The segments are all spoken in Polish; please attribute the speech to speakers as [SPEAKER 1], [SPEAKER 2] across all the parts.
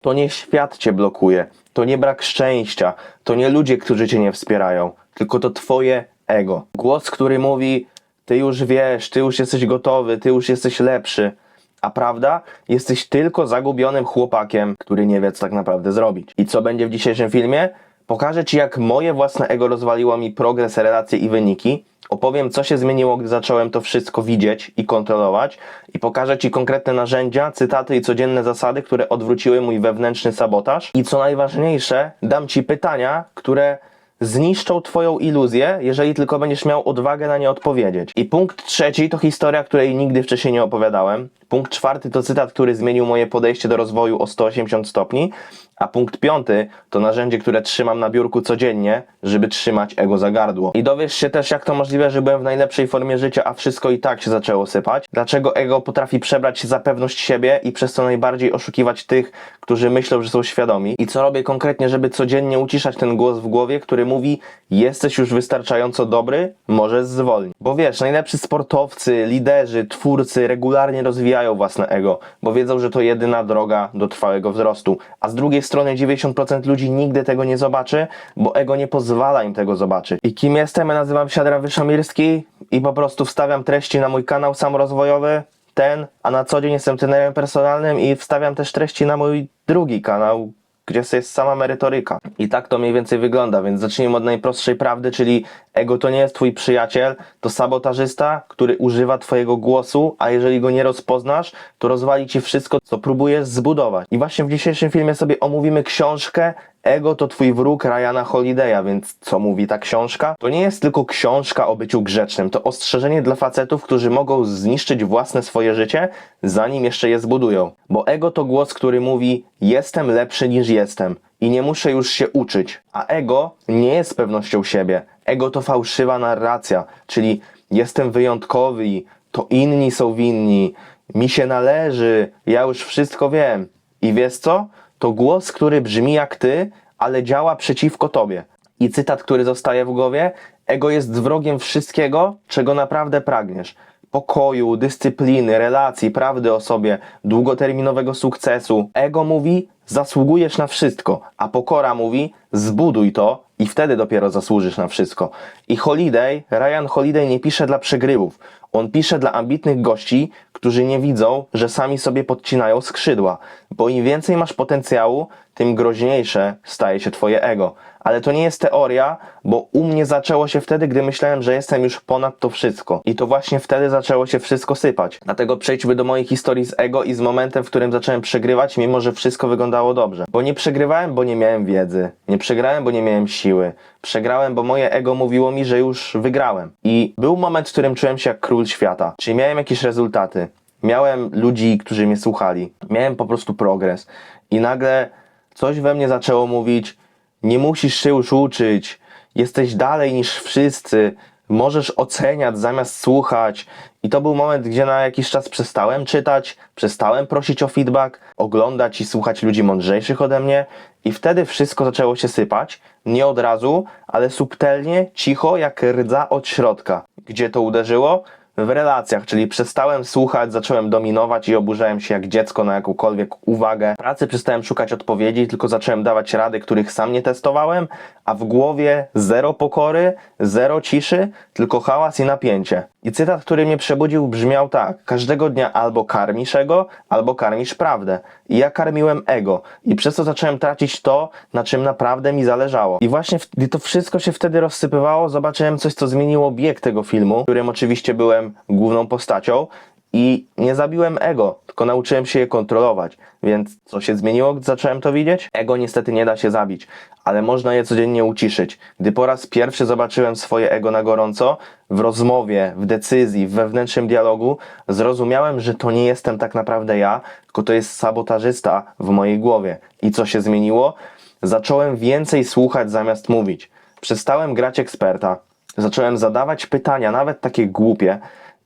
[SPEAKER 1] To nie świat cię blokuje, to nie brak szczęścia, to nie ludzie, którzy cię nie wspierają, tylko to twoje ego. Głos, który mówi: Ty już wiesz, ty już jesteś gotowy, ty już jesteś lepszy. A prawda? Jesteś tylko zagubionym chłopakiem, który nie wie, co tak naprawdę zrobić. I co będzie w dzisiejszym filmie? Pokażę Ci, jak moje własne ego rozwaliło mi progres, relacje i wyniki. Opowiem, co się zmieniło, gdy zacząłem to wszystko widzieć i kontrolować. I pokażę Ci konkretne narzędzia, cytaty i codzienne zasady, które odwróciły mój wewnętrzny sabotaż. I co najważniejsze, dam Ci pytania, które zniszczą Twoją iluzję, jeżeli tylko będziesz miał odwagę na nie odpowiedzieć. I punkt trzeci to historia, której nigdy wcześniej nie opowiadałem. Punkt czwarty to cytat, który zmienił moje podejście do rozwoju o 180 stopni. A punkt piąty to narzędzie, które trzymam na biurku codziennie, żeby trzymać ego za gardło. I dowiesz się też, jak to możliwe, że byłem w najlepszej formie życia, a wszystko i tak się zaczęło sypać. Dlaczego ego potrafi przebrać się za pewność siebie i przez to najbardziej oszukiwać tych, którzy myślą, że są świadomi. I co robię konkretnie, żeby codziennie uciszać ten głos w głowie, który mówi: Jesteś już wystarczająco dobry, możesz zwolnić. Bo wiesz, najlepsi sportowcy, liderzy, twórcy regularnie rozwijają własne ego, bo wiedzą, że to jedyna droga do trwałego wzrostu. A z drugiej strony 90% ludzi nigdy tego nie zobaczy, bo ego nie pozwala im tego zobaczyć. I kim jestem? Ja nazywam się Adrian Wyszomirski i po prostu wstawiam treści na mój kanał samorozwojowy, ten, a na co dzień jestem trenerem personalnym i wstawiam też treści na mój drugi kanał, gdzie jest sama merytoryka. I tak to mniej więcej wygląda, więc zacznijmy od najprostszej prawdy, czyli ego to nie jest twój przyjaciel, to sabotażysta, który używa twojego głosu, a jeżeli go nie rozpoznasz, to rozwali ci wszystko, co próbujesz zbudować. I właśnie w dzisiejszym filmie sobie omówimy książkę Ego to twój wróg Ryana Holiday'a, więc co mówi ta książka? To nie jest tylko książka o byciu grzecznym, to ostrzeżenie dla facetów, którzy mogą zniszczyć własne swoje życie, zanim jeszcze je zbudują. Bo ego to głos, który mówi: Jestem lepszy niż jestem i nie muszę już się uczyć. A ego nie jest pewnością siebie. Ego to fałszywa narracja, czyli jestem wyjątkowy, to inni są winni, mi się należy, ja już wszystko wiem. I wiesz co? To głos, który brzmi jak ty, ale działa przeciwko tobie. I cytat, który zostaje w głowie: Ego jest wrogiem wszystkiego, czego naprawdę pragniesz. Pokoju, dyscypliny, relacji, prawdy o sobie, długoterminowego sukcesu. Ego mówi: zasługujesz na wszystko, a pokora mówi: zbuduj to i wtedy dopiero zasłużysz na wszystko. I Holiday, Ryan Holiday nie pisze dla przegrywów. On pisze dla ambitnych gości, którzy nie widzą, że sami sobie podcinają skrzydła. Bo im więcej masz potencjału, tym groźniejsze staje się twoje ego. Ale to nie jest teoria, bo u mnie zaczęło się wtedy, gdy myślałem, że jestem już ponad to wszystko. I to właśnie wtedy zaczęło się wszystko sypać. Dlatego przejdźmy do mojej historii z ego i z momentem, w którym zacząłem przegrywać, mimo że wszystko wyglądało dobrze. Bo nie przegrywałem, bo nie miałem wiedzy. Nie przegrałem, bo nie miałem siły. Przegrałem, bo moje ego mówiło mi, że już wygrałem. I był moment, w którym czułem się jak król świata. Czyli miałem jakieś rezultaty. Miałem ludzi, którzy mnie słuchali. Miałem po prostu progres. I nagle coś we mnie zaczęło mówić: Nie musisz się już uczyć, jesteś dalej niż wszyscy, możesz oceniać zamiast słuchać. I to był moment, gdzie na jakiś czas przestałem czytać, przestałem prosić o feedback, oglądać i słuchać ludzi mądrzejszych ode mnie. I wtedy wszystko zaczęło się sypać. Nie od razu, ale subtelnie, cicho, jak rdza od środka. Gdzie to uderzyło? W relacjach, czyli przestałem słuchać, zacząłem dominować i oburzałem się jak dziecko na jakąkolwiek uwagę. W pracy przestałem szukać odpowiedzi, tylko zacząłem dawać rady, których sam nie testowałem, a w głowie zero pokory, zero ciszy, tylko hałas i napięcie. I cytat, który mnie przebudził, brzmiał tak: Każdego dnia albo karmisz ego, albo karmisz prawdę. I ja karmiłem ego, i przez to zacząłem tracić to, na czym naprawdę mi zależało. I właśnie, gdy to wszystko się wtedy rozsypywało, zobaczyłem coś, co zmieniło bieg tego filmu, którym oczywiście byłem główną postacią. I nie zabiłem ego, tylko nauczyłem się je kontrolować. Więc co się zmieniło, gdy zacząłem to widzieć? Ego niestety nie da się zabić, ale można je codziennie uciszyć. Gdy po raz pierwszy zobaczyłem swoje ego na gorąco, w rozmowie, w decyzji, w wewnętrznym dialogu, zrozumiałem, że to nie jestem tak naprawdę ja, tylko to jest sabotażysta w mojej głowie. I co się zmieniło? Zacząłem więcej słuchać zamiast mówić. Przestałem grać eksperta. Zacząłem zadawać pytania, nawet takie głupie,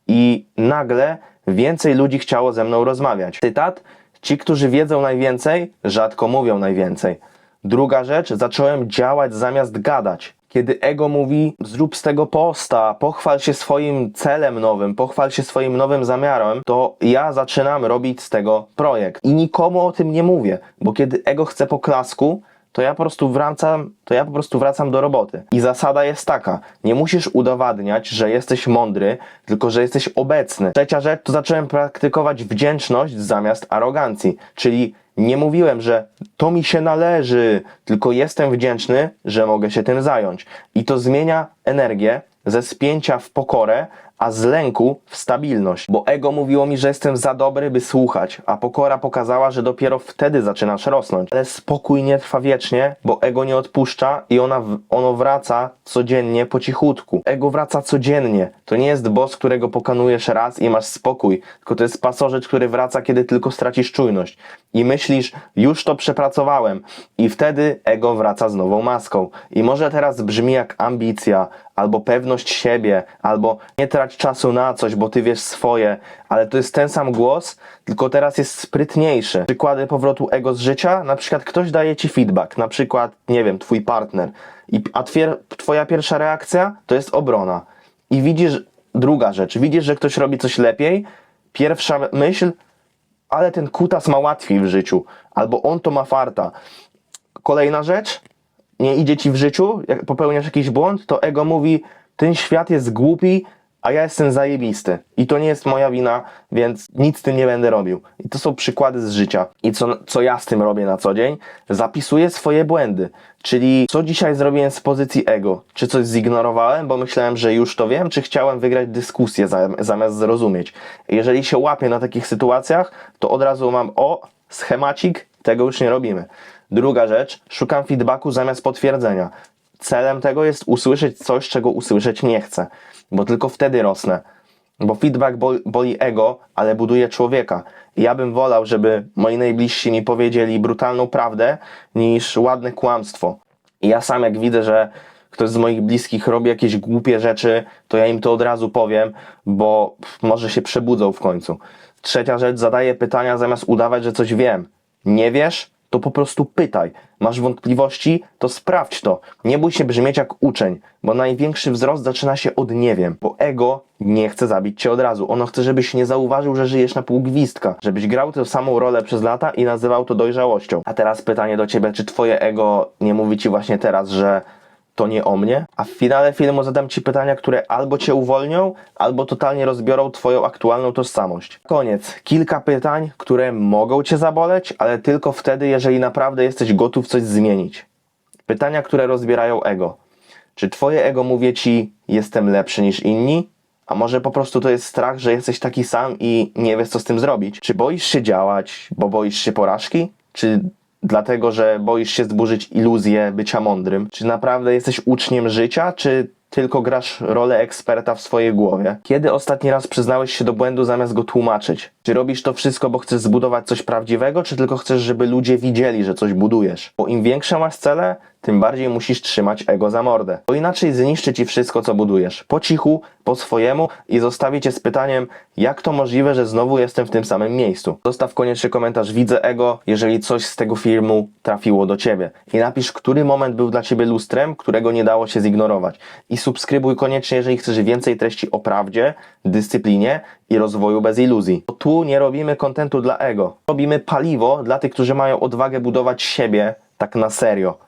[SPEAKER 1] i nagle więcej ludzi chciało ze mną rozmawiać. Cytat: Ci, którzy wiedzą najwięcej, rzadko mówią najwięcej. Druga rzecz, zacząłem działać zamiast gadać. Kiedy ego mówi, zrób z tego posta, pochwal się swoim celem nowym, pochwal się swoim nowym zamiarem, to ja zaczynam robić z tego projekt. I nikomu o tym nie mówię, bo kiedy ego chce poklasku, to ja po prostu wracam, to ja po prostu wracam do roboty. I zasada jest taka: nie musisz udowadniać, że jesteś mądry, tylko że jesteś obecny. Trzecia rzecz to zacząłem praktykować wdzięczność zamiast arogancji, czyli nie mówiłem, że to mi się należy, tylko jestem wdzięczny, że mogę się tym zająć. I to zmienia energię ze spięcia w pokorę, a z lęku w stabilność. Bo ego mówiło mi, że jestem za dobry, by słuchać, a pokora pokazała, że dopiero wtedy zaczynasz rosnąć. Ale spokój nie trwa wiecznie, bo ego nie odpuszcza i ona, ono wraca codziennie po cichutku. Ego wraca codziennie. To nie jest boss, którego pokonujesz raz i masz spokój, tylko to jest pasożyt, który wraca, kiedy tylko stracisz czujność. I myślisz, już to przepracowałem. I wtedy ego wraca z nową maską. I może teraz brzmi jak ambicja, albo pewność siebie, albo nie trać czasu na coś, bo ty wiesz swoje, ale to jest ten sam głos, tylko teraz jest sprytniejszy. Przykłady powrotu ego z życia, na przykład ktoś daje ci feedback, na przykład, nie wiem, twój partner, i, a twier, twoja pierwsza reakcja to jest obrona. I widzisz, druga rzecz, widzisz, że ktoś robi coś lepiej, pierwsza myśl, ale ten kutas ma łatwiej w życiu, albo on to ma farta. Kolejna rzecz, nie idzie ci w życiu, jak popełniasz jakiś błąd, to ego mówi, ten świat jest głupi, a ja jestem zajebisty. I to nie jest moja wina, więc nic z tym nie będę robił. I to są przykłady z życia. I co, co ja z tym robię na co dzień? Zapisuję swoje błędy. Czyli co dzisiaj zrobiłem z pozycji ego? Czy coś zignorowałem, bo myślałem, że już to wiem, czy chciałem wygrać dyskusję zam- zamiast zrozumieć. Jeżeli się łapię na takich sytuacjach, to od razu mam o, schemacik, tego już nie robimy. Druga rzecz, szukam feedbacku zamiast potwierdzenia. Celem tego jest usłyszeć coś, czego usłyszeć nie chcę, bo tylko wtedy rosnę. Bo feedback boli, ego, ale buduje człowieka. Ja bym wolał, żeby moi najbliżsi mi powiedzieli brutalną prawdę, niż ładne kłamstwo. I ja sam, jak widzę, że ktoś z moich bliskich robi jakieś głupie rzeczy, to ja im to od razu powiem, bo może się przebudzą w końcu. Trzecia rzecz, zadaję pytania zamiast udawać, że coś wiem. Nie wiesz? To po prostu pytaj. Masz wątpliwości, to sprawdź to. Nie bój się brzmieć jak uczeń, bo największy wzrost zaczyna się od nie wiem. Bo ego nie chce zabić cię od razu. Ono chce, żebyś nie zauważył, że żyjesz na pół gwizdka. Żebyś grał tę samą rolę przez lata i nazywał to dojrzałością. A teraz pytanie do ciebie, czy twoje ego nie mówi ci właśnie teraz, że to nie o mnie, a w finale filmu zadam Ci pytania, które albo Cię uwolnią, albo totalnie rozbiorą Twoją aktualną tożsamość. Koniec. Kilka pytań, które mogą Cię zaboleć, ale tylko wtedy, jeżeli naprawdę jesteś gotów coś zmienić. Pytania, które rozbierają ego. Czy Twoje ego mówi Ci, jestem lepszy niż inni? A może po prostu to jest strach, że jesteś taki sam i nie wiesz, co z tym zrobić? Czy boisz się działać, bo boisz się porażki? Czy dlatego, że boisz się zburzyć iluzję bycia mądrym? Czy naprawdę jesteś uczniem życia, czy tylko grasz rolę eksperta w swojej głowie? Kiedy ostatni raz przyznałeś się do błędu zamiast go tłumaczyć? Czy robisz to wszystko, bo chcesz zbudować coś prawdziwego, czy tylko chcesz, żeby ludzie widzieli, że coś budujesz? Bo im większe masz cele, tym bardziej musisz trzymać ego za mordę. Bo inaczej zniszczy ci wszystko, co budujesz. Po cichu, po swojemu i zostawi cię z pytaniem, jak to możliwe, że znowu jestem w tym samym miejscu. Zostaw koniecznie komentarz Widzę ego, jeżeli coś z tego filmu trafiło do ciebie. I napisz, który moment był dla ciebie lustrem, którego nie dało się zignorować. I subskrybuj koniecznie, jeżeli chcesz więcej treści o prawdzie, dyscyplinie i rozwoju bez iluzji. Bo tu nie robimy kontentu dla ego. Robimy paliwo dla tych, którzy mają odwagę budować siebie tak na serio.